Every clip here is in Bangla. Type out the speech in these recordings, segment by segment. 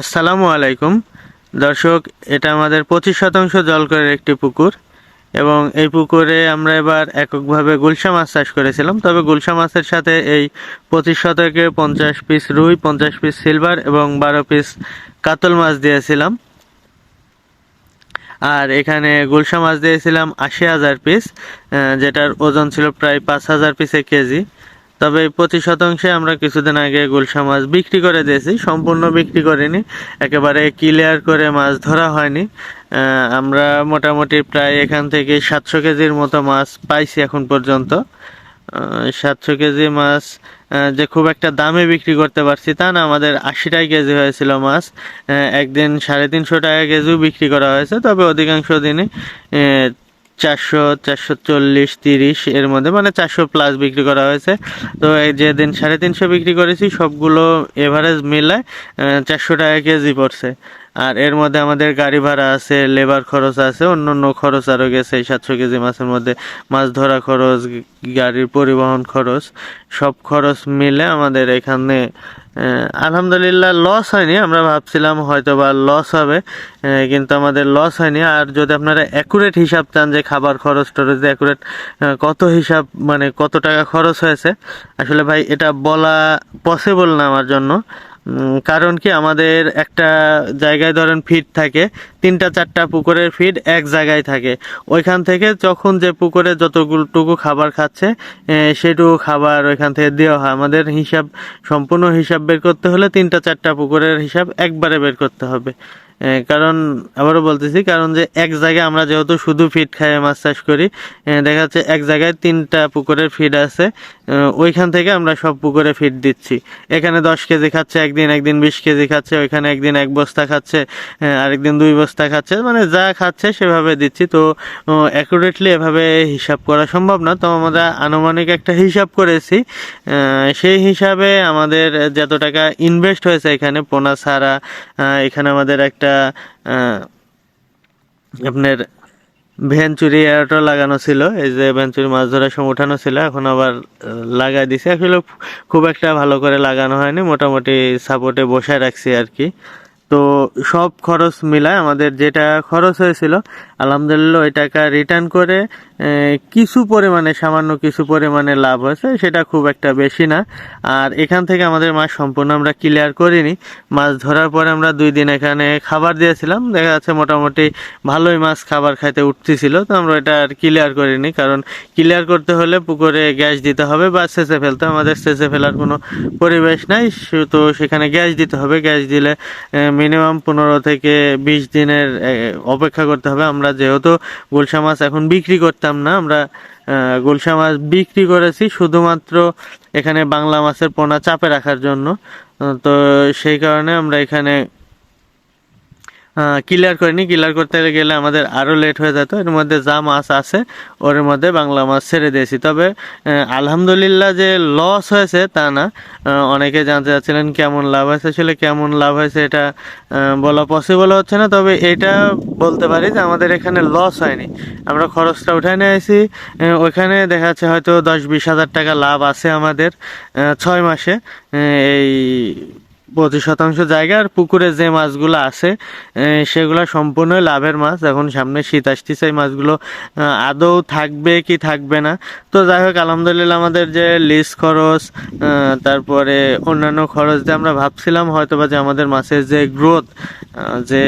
আসসালামু আলাইকুম। দর্শক, এটা আমাদের পঁচিশ শতাংশ জল করে একটি পুকুর এবং এই পুকুরে আমরা এবার এককভাবে গুলশা মাছ চাষ করেছিলাম। তবে গুলশা মাছের সাথে এই পঁচিশ শতকে পঞ্চাশ পিস রুই, পঞ্চাশ পিস সিলভার এবং বারো পিস কাতল মাছ দিয়েছিলাম। আর এখানে গুলশা মাছ দিয়েছিলাম আশি হাজার পিস যেটার ওজন ছিল প্রায় পাঁচ হাজার পিসে কেজি। তবে প্রতি শতাংশে আমরা কিছুদিন আগে গুলশা মাছ বিক্রি করে দিয়েছি সম্পূর্ণ বিক্রি করিনি একেবারে ক্লিয়ার করে মাছ ধরা হয়নি। আমরা মোটামুটি প্রায় এখান থেকে সাতশো কেজির মতো মাছ পাইছি এখন পর্যন্ত। সাতশো কেজি মাছ যে খুব একটা দামে বিক্রি করতে পারছি তা না আমাদের আশি টাকা কেজি হয়েছিল মাছ। একদিন সাড়ে তিনশো টাকা কেজিও বিক্রি করা হয়েছে তবে অধিকাংশ আহ, চারশো চারশো চল্লিশ, তিরিশ এর মধ্যে মানে চারশো প্লাস বিক্রি করা হয়েছে। তো এই যে দিন সাড়ে তিনশো বিক্রি করেছি, সবগুলো এভারেজ মিলায় চারশো টাকা কেজি পড়ছে। আর এর মধ্যে আমাদের গাড়ি ভাড়া আছে লেবার খরচ আছে অন্য অন্য খরচ আরও গেছে সাতশো কেজি মাছের মধ্যে মাছ ধরা খরচ, গাড়ির পরিবহন খরচ, সব খরচ মিলে আমাদের এখানে আলহামদুলিল্লাহ লস হয়নি, আমরা ভাবছিলাম হয়তো বা লস হবে কিন্তু আমাদের লস হয়নি। আর যদি আপনারা অ্যাকুরেট হিসাব চান যে খাবার খরচ টরচ অ্যাকুরেট কত হিসাব মানে কত টাকা খরচ হয়েছে, আসলে ভাই এটা বলা পসিবল না আমার জন্য। কারণ কি আমাদের একটা জায়গায় ধরেন ফিড থাকে, তিনটা চারটা পুকুরের ফিড এক জায়গায় থাকে। ওইখান থেকে যখন যে পুকুরে যতটুকু খাবার খাচ্ছে সেটুকু খাবার ওইখান থেকে দেওয়া হয়। আমাদের হিসাব, সম্পূর্ণ হিসাব বের করতে হলে তিনটা চারটা পুকুরের হিসাব একবারে বের করতে হবে। কারণ, আবারও বলতেছি, কারণ যে এক জায়গায় আমরা যেহেতু শুধু ফিড খাইয়ে মাছ চাষ করি দেখা যাচ্ছে এক জায়গায় তিনটা পুকুরের ফিড আছে ওইখান থেকে আমরা সব পুকুরে ফিড দিচ্ছি। এখানে দশ কেজি খাচ্ছে, একদিন একদিন বিশ কেজি খাচ্ছে, ওইখানে একদিন এক বস্তা খাচ্ছে আরেকদিন দুই বস্তা খাচ্ছে মানে যা খাচ্ছে সেভাবে দিচ্ছি। তো অ্যাকুরেটলি এভাবে হিসাব করা সম্ভব না। তো আমরা আনুমানিক একটা হিসাব করেছি সেই হিসাবে আমাদের যত টাকা ইনভেস্ট হয়েছে এখানে, পোনা ছাড়া এখানে আমাদের একটা আহ, আপনার ভেঞ্চুরি এয়ারটা লাগানো ছিল। এই যে ভেঞ্চুরি মাছ ধরার সময় উঠানো ছিল এখন আবার লাগাই দিছে। আসলে খুব একটা ভালো করে লাগানো হয়নি। মোটামুটি সাপোর্টে বসায় রাখছি আর কি। তো সব খরচ মিলায় আমাদের যেটা খরচ হয়েছিল, আলহামদুলিল্লাহ ওই টাকা রিটার্ন করে কিছু পরিমাণে, সামান্য কিছু পরিমাণে লাভ হয়েছে, সেটা খুব একটা বেশি না। আর এখান থেকে আমাদের মাছ সম্পূর্ণ আমরা ক্লিয়ার করিনি। মাছ ধরার পরে আমরা দুই দিন এখানে খাবার দিয়েছিলাম। দেখা যাচ্ছে মোটামুটি ভালোই মাছ খাবার খাইতে উঠতেছিল, তো আমরা এটা আর ক্লিয়ার করিনি। কারণ ক্লিয়ার করতে হলে পুকুরে গ্যাস দিতে হবে বা সেচে ফেলতে আমাদের সেচে ফেলার কোনো পরিবেশ নাই তো সেখানে গ্যাস দিতে হবে। গ্যাস দিলে মিনিমাম পনেরো থেকে বিশ দিনের অপেক্ষা করতে হবে। আমরা যেহেতু গুলশা মাছ এখন বিক্রি করতাম না, আমরা গুলশা মাছ বিক্রি করেছি শুধুমাত্র এখানে বাংলা মাছের পোনা চাপে রাখার জন্য। তো সেই কারণে আমরা এখানে ক্লিয়ার করিনি। ক্লিয়ার করতে গেলে আমাদের আরও লেট হয়ে যেত। এর মধ্যে যা মাছ আছে ওর মধ্যে বাংলা মাছ ছেড়ে দিয়েছি। তবে আলহামদুলিল্লাহ যে লস হয়েছে তা না। অনেকে জানতে চাচ্ছিলেন কেমন লাভ হয়েছে। আসলে কেমন লাভ হয়েছে এটা বলা পসিবল হচ্ছে না। তবে এটা বলতে পারি যে আমাদের এখানে লস হয়নি। আমরা খরচটা উঠায় নিয়ে আসি আহ, ওইখানে দেখা যাচ্ছে হয়তো দশ বিশ হাজার টাকা লাভ আছে আমাদের ছয় মাসে। এই পঁচিশ শতাংশ জায়গা আর পুকুরে যে মাছগুলো আছে সেগুলো সম্পূর্ণ লাভের মাছ। এখন সামনে শীত আসতেছে মাছগুলো আদৌ থাকবে কি থাকবে না। তো যাই হোক, আলহামদুলিল্লাহ আমাদের যে লিজ খরচ তারপরে অন্যান্য খরচ যে আমরা ভাবছিলাম হয়তো বা যে আমাদের মাছের যে গ্রোথ যে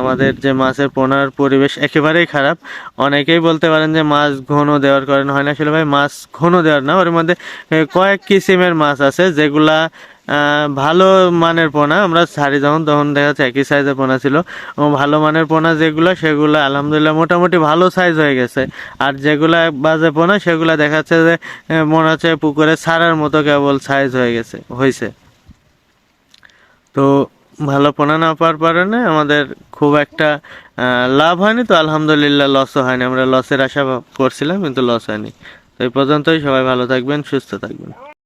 আমাদের যে মাছের পোনার পরিবেশ একেবারেই খারাপ। অনেকেই বলতে পারেন যে মাছ ঘন দেওয়ার কারণে হয় না। আসলে ভাই, মাছ ঘন দেওয়ার না, ওর মধ্যে কয়েক কিসিমের মাছ আছে যেগুলা ভালো মানের পোনা। আমরা ছাড়ি যখন, তখন দেখা যাচ্ছে একই সাইজের পোনা ছিল। ভালো মানের পোনা যেগুলো, সেগুলো আলহামদুলিল্লাহ মোটামুটি ভালো সাইজ হয়ে গেছে। আর যেগুলা বাজে পোনা, সেগুলো দেখা যাচ্ছে যে মনে হচ্ছে পুকুরে ছাড়ার মতো কেবল সাইজ হয়ে গেছে হয়েছে তো ভালো পোনা না পাওয়ার কারণে আমাদের খুব একটা লাভ হয়নি। তো আলহামদুলিল্লাহ লসও হয়নি। আমরা লসের আশা করছিলাম, কিন্তু লস হয়নি। তো এই পর্যন্তই। সবাই ভালো থাকবেন, সুস্থ থাকবেন।